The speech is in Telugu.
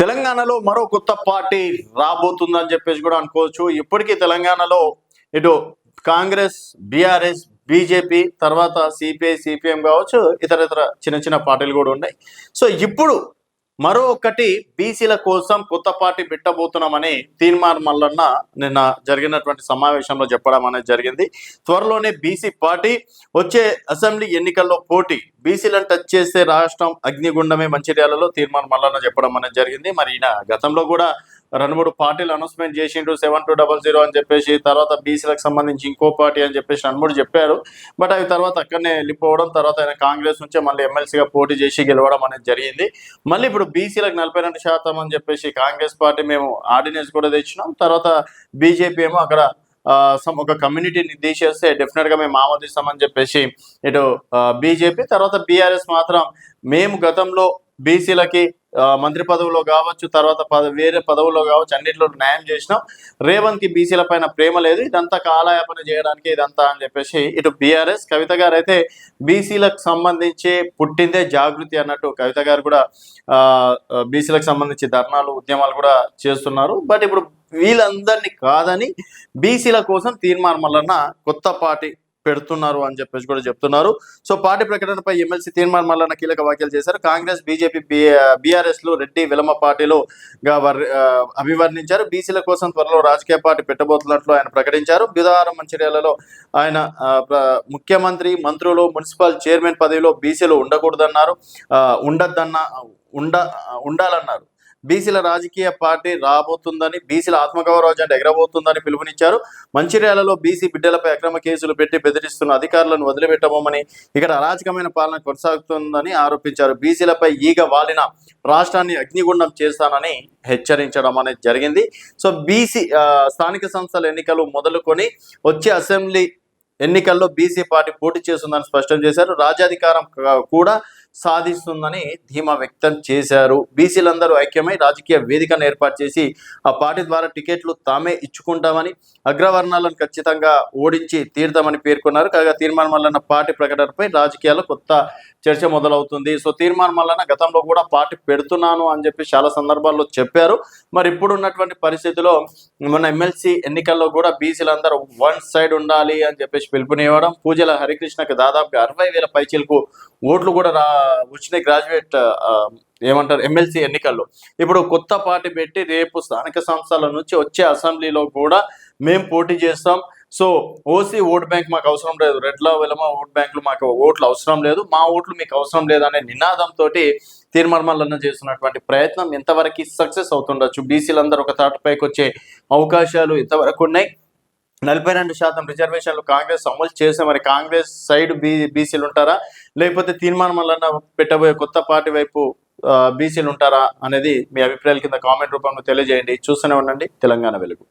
తెలంగాణలో మరో కొత్త పార్టీ రాబోతుందని చెప్పేసి కూడా అనుకోవచ్చు. ఇప్పటికీ తెలంగాణలో ఇటు కాంగ్రెస్ బీఆర్ఎస్ బీజేపీ తర్వాత సిపిఐ సిపిఎం కావచ్చు ఇతర ఇతర చిన్న చిన్న పార్టీలు కూడా ఉన్నాయి. సో ఇప్పుడు మరో ఒకటి బీసీల కోసం కొత్త పార్టీ పెట్టబోతున్నామని తీర్మాన్ మల్లన్న నిన్న జరిగినటువంటి సమావేశంలో చెప్పడం అనేది జరిగింది. త్వరలోనే బీసీ పార్టీ వచ్చే అసెంబ్లీ ఎన్నికల్లో పోటీ బీసీలను టచ్ చేస్తే రాష్ట్రం అగ్నిగుండమే మంచిర్యాలలో తీర్మాన్ మల్లన్న చెప్పడం అనేది జరిగింది. మరి ఈయన గతంలో కూడా రెండు మూడు పార్టీలు అనౌన్స్మెంట్ చేసిండ్రు సెవెన్ టూ డబల్ జీరో అని చెప్పేసి తర్వాత బీసీలకు సంబంధించి ఇంకో పార్టీ అని చెప్పేసి రెండు మూడు చెప్పారు. బట్ అవి తర్వాత అక్కడనే వెళ్ళిపోవడం తర్వాత ఆయన కాంగ్రెస్ నుంచే మళ్ళీ ఎమ్మెల్సీగా పోటీ చేసి గెలవడం అనేది జరిగింది. మళ్ళీ ఇప్పుడు బీసీలకు నలభై రెండు శాతం అని చెప్పేసి కాంగ్రెస్ పార్టీ మేము ఆర్డినెన్స్ కూడా తెచ్చినాం. తర్వాత బీజేపీ ఏమో అక్కడ ఆ, ఒక కమ్యూనిటీని తీసేస్తే డెఫినెట్గా మేము ఆమోదిస్తామని చెప్పేసి ఇటు బీజేపీ తర్వాత బీఆర్ఎస్ మాత్రం మేము గతంలో బీసీలకి మంత్రి పదవిలో కావచ్చు తర్వాత పద వేరే పదవుల్లో కావచ్చు అన్నింటిలో న్యాయం చేసినాం. రేవంత్కి బీసీల పైన ప్రేమ లేదు. ఇదంతా కాలయాపన చేయడానికి ఇదంతా అని చెప్పేసి ఇటు బీఆర్ఎస్ కవిత గారు అయితే బీసీలకు సంబంధించి పుట్టిందే జాగృతి అన్నట్టు కవిత గారు కూడా ఆ, బీసీలకు సంబంధించి ధర్నాలు ఉద్యమాలు కూడా చేస్తున్నారు. బట్ ఇప్పుడు వీళ్ళందరినీ కాదని బీసీల కోసం తీర్మానం వలన కొత్త పార్టీ పెడుతున్నారు అని చెప్పేసి కూడా చెప్తున్నారు. సో పార్టీ ప్రకటనపై ఎమ్మెల్సీ తీర్మాన్ మల్లన్న కీలక వ్యాఖ్యలు చేశారు. కాంగ్రెస్ బీజేపీ బీఆర్ఎస్లు రెడ్డి విలమ పార్టీలో అభివర్ణించారు. బీసీల కోసం త్వరలో రాజకీయ పార్టీ పెట్టబోతున్నట్లు ఆయన ప్రకటించారు. బుధవారం మంచిర్యాలలో ఆయన ముఖ్యమంత్రి మంత్రులు మున్సిపల్ చైర్మన్ పదవిలో బీసీలు ఉండకూడదన్నారు. ఆ, ఉండద్దన్న ఉండ ఉండాలన్నారు. బీసీల రాజకీయ పార్టీ రాబోతుందని బీసీల ఆత్మగౌరవ జెండా ఎగరబోతుందని పిలుపునిచ్చారు. మంచిర్యాలలో బీసీ బిడ్డలపై అక్రమ కేసులు పెట్టి బెదిరిస్తున్న అధికారులను వదిలిపెట్టబోమని ఇక్కడ అరాచకమైన పాలన కొనసాగుతుందని ఆరోపించారు. బీసీలపై ఈగ వాలిన రాష్ట్రాన్ని అగ్నిగుండం చేస్తానని హెచ్చరించడం అనేది జరిగింది. సో బీసీ ఆ, స్థానిక సంస్థల ఎన్నికలు మొదలుకొని వచ్చే అసెంబ్లీ ఎన్నికల్లో బీసీ పార్టీ పోటీ చేస్తుందని స్పష్టం చేశారు. రాజ్యాధికారం కూడా సాధిస్తుందని ధీమా వ్యక్తం చేశారు. బీసీలందరూ ఐక్యమై రాజకీయ వేదికను ఏర్పాటు చేసి ఆ పార్టీ ద్వారా టికెట్లు తామే ఇచ్చుకుంటామని అగ్రవర్ణాలను ఖచ్చితంగా ఓడించి తీర్థమని పేర్కొన్నారు. కాగా తీర్మానం వలన పార్టీ ప్రకటనపై రాజకీయాల్లో కొత్త చర్చ మొదలవుతుంది. సో తీర్మానం వలన గతంలో కూడా పార్టీ పెడుతున్నాను అని చెప్పి చాలా సందర్భాల్లో చెప్పారు. మరి ఇప్పుడు ఉన్నటువంటి పరిస్థితిలో మన ఎమ్మెల్సీ ఎన్నికల్లో కూడా బీసీలందరూ వన్ సైడ్ ఉండాలి అని చెప్పేసి పిలుపునివ్వడం పూజల హరికృష్ణకి దాదాపు అరవై వేల పైచీలకు ఓట్లు కూడా రా వచ్చినాయి గ్రాడ్యుయేట్ ఏమంటారు ఎమ్మెల్సీ ఎన్నికల్లో. ఇప్పుడు కొత్త పార్టీ పెట్టి రేపు స్థానిక సంస్థల నుంచి వచ్చే అసెంబ్లీలో కూడా మేము పోటీ చేస్తాం. సో ఓసీ ఓట్ బ్యాంక్ మాకు అవసరం లేదు. రెడ్ల వెలమ ఓట్ బ్యాంకులు మాకు ఓట్లు అవసరం లేదు. మా ఓట్లు మీకు అవసరం లేదు అనే నినాదంతో తీర్మానాలను చేస్తున్నటువంటి ప్రయత్నం ఎంతవరకు సక్సెస్ అవుతుండొచ్చు? బీసీలందరూ ఒక తాటిపైకి వచ్చే అవకాశాలు ఎంతవరకు ఉన్నాయి? నలభై రెండు శాతం రిజర్వేషన్లు కాంగ్రెస్ అమలు చేసే మరి కాంగ్రెస్ సైడ్ బీ బీసీలు ఉంటారా? లేకపోతే తీర్మానం వలన పెట్టబోయే కొత్త పార్టీ వైపు బీసీలు ఉంటారా అనేది మీ అభిప్రాయాల కింద కామెంట్ రూపంలో తెలియజేయండి. చూస్తూనే ఉండండి. తెలంగాణ వెలుగు.